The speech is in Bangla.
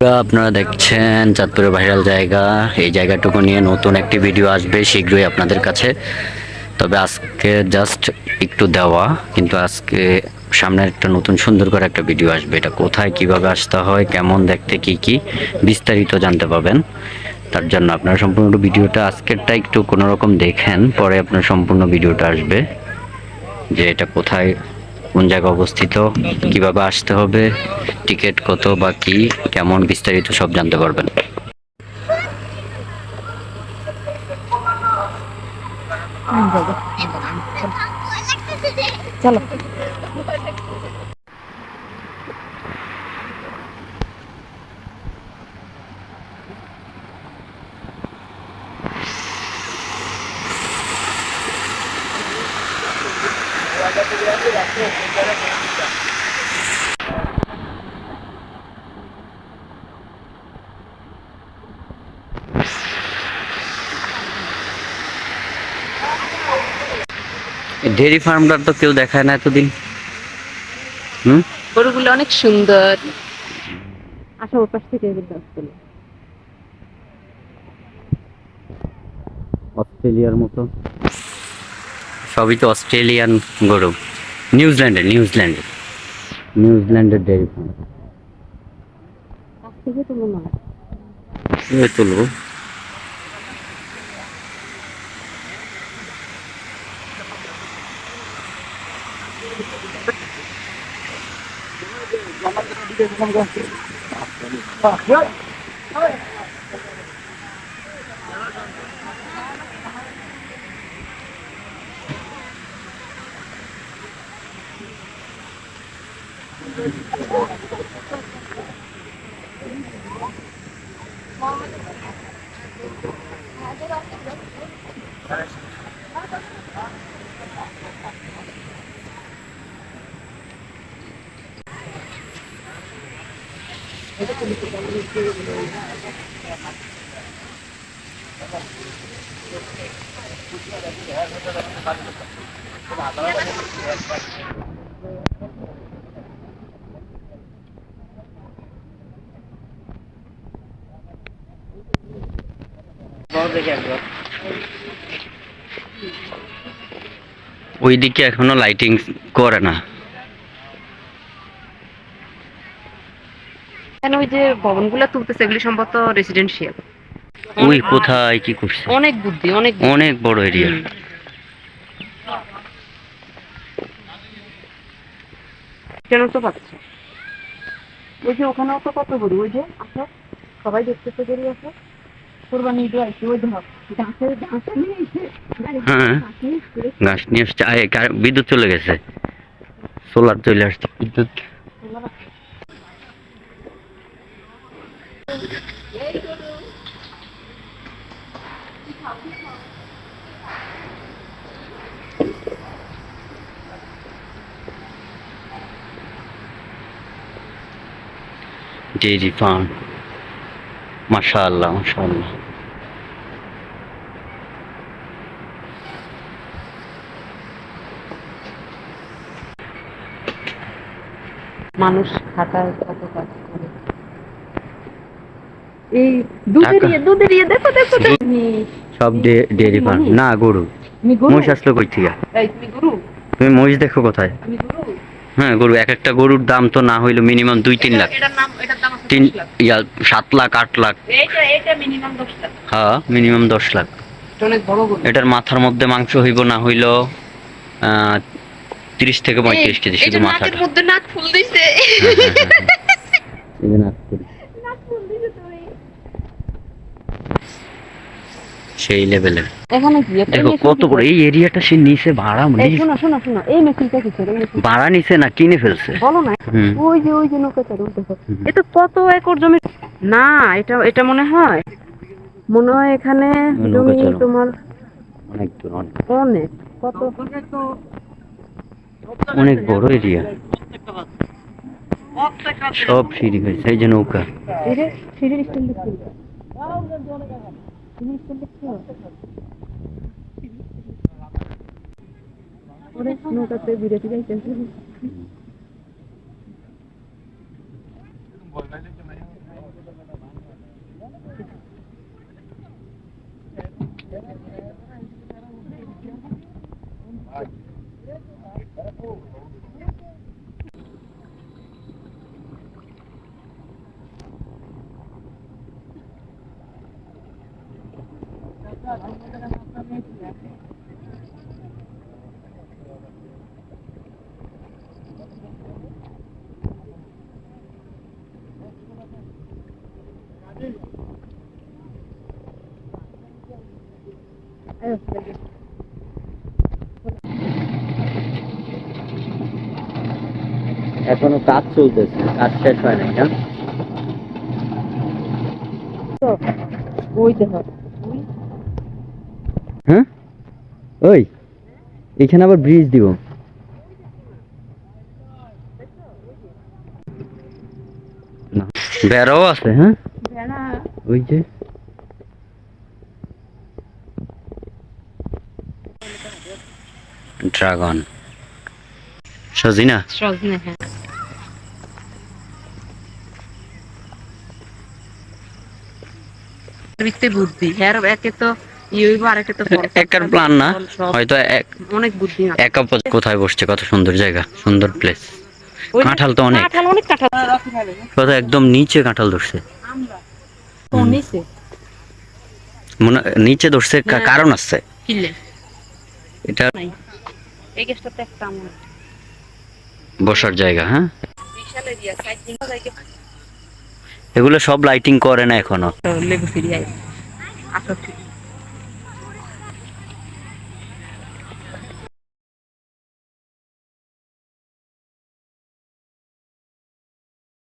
আপনারা দেখছেন চাঁদপুরের ভাইরাল জায়গা। এই জায়গাটুকু নিয়ে নতুন একটি ভিডিও আসবে শীঘ্রই আপনাদের কাছে। তবে আজকে জাস্ট একটু দেওয়া, কিন্তু আজকে সামনে একটা নতুন সুন্দর করে একটা ভিডিও আসবে। এটা কোথায়, কীভাবে আসতে হয়, কেমন, দেখতে কি কি, বিস্তারিত জানতে পাবেন তার জন্য আপনারা সম্পূর্ণ ভিডিওটা আজকেরটা একটু কোনো রকম দেখেন, পরে আপনার সম্পূর্ণ ভিডিওটা আসবে। যে এটা কোথায় কোন জায়গায় অবস্থিত, কীভাবে আসতে হবে, টিকিট কত বা কি, কেমন বিস্তারিত সব জানতে পারবেন। চলো। ডেয়ারি ফার্মটা তো কেউ দেখায় না এতদিন। হুম? গরুগুলো অনেক সুন্দর। আশা ওর পাশ থেকে অস্ট্রেলিয়ার মতো। সবই তো অস্ট্রেলিয়ান গরু। নিউজিল্যান্ডের নিউজিল্যান্ডের। নিউজিল্যান্ডের ডেয়ারি ফার্ম কাছ থেকে তো মনে ওইদিকে এখনও লাইটিং করে না। কেন ওই যে ভবনগুলো তুলতেছে এগুলি সম্ভবত রেসিডেন্সিয়াল ওই কোথায় কি করছে? অনেক বুদ্ধি অনেক অনেক বড় এরিয়া কেন তো পাচ্ছে? ওই যে ওখানেও তো কত গরু ওই যে আসো সবাই দেখতেছে গরু আছে। কোরবানি আসছে ওই ধর। হ্যাঁ। গাছ নিয়ে আসছে বিদ্যুৎ চলে গেছে। সোলার চলে আসছে। বিদ্যুৎ। মাশাআল্লাহ মানুষ কত কাজ করে। এই দুধের ইয়ে দুধের ইয়ে দেখো দেখো সব ডেয়ারি ফার্ম। না গরু। মহিষ আসলো কই থেকে? তুমি গরু? তুমি মহিষ দেখো কোথায়? তুমি গরু? হ্যাঁ গরু এক একটা গরুর দাম তো না হইল মিনিমাম দুই তিন লাখ। এটার নাম এটার দাম আছে তিন ইয়া সাত লাখ আট লাখ। এইটা এইটা মিনিমাম দশ লাখ। হ্যাঁ মিনিমাম দশ লাখ। এটা অনেক বড় গরু। এটার মাথার মধ্যে মাংস হইব না হইল আহ, তিরিশ থেকে পঁয়ত্রিশ কেজি শুধু মাথার মাথাটা। মধ্যে নাক ফুল দিছে হ্যাঁ, হ্যাঁ, হ্যাঁ। এই যে নাগপুর। নাক ফুল দিছে তুমি সেই লেভেলের এখানে কি দেখো কত বড় এই এরিয়াটা সে নিচে ভাড়া নিচ- শোনো শোনো শোনো এই মেশিনটা এই ভাড়া নিচে না কিনে ফেলছে। বলো না ওই যে ওই যে নৌকা ওই দেখো। এটা কত একর জমি। না এটা এটা মনে হয় মনে হয় এখানে জমি তোমার অনেক দূর অনেক কত? অনেক বড় এরিয়া সব সিঁড়ি হয়েছে এই যে নৌকা। সিঁড়ির স্টাইল জিনিস করলে কি হবে নৌকাতে বিরতি যাইতেছে এখনও কাজ চলতেছে কাজ শেষ হয় নাই না? ওই দেখো ওই হ্যাঁ ওই এখানে আবার ব্রিজ দিব। বেড়াও আছে? হ্যাঁ? ওই যে। ড্রাগন। সজিনা? সজনে হ্যাঁ। বুদ্ধি। হ্যাঁ একে তো প্ল্যান না। হয়তো অনেক বুদ্ধি কোথায় বসছে? কত সুন্দর জায়গা সুন্দর প্লেস কাঁঠাল তো অনেক। কাঁঠাল অনেক কাঁঠাল। কত একদম নিচে কাঁঠাল ধরছে। মনে নিচে ধরছে হ্যাঁ। কারণ আছে। এটা বসার জায়গা হ্যাঁ? এগুলো সব লাইটিং করে না এখনও। লেবু ফিরিয়ে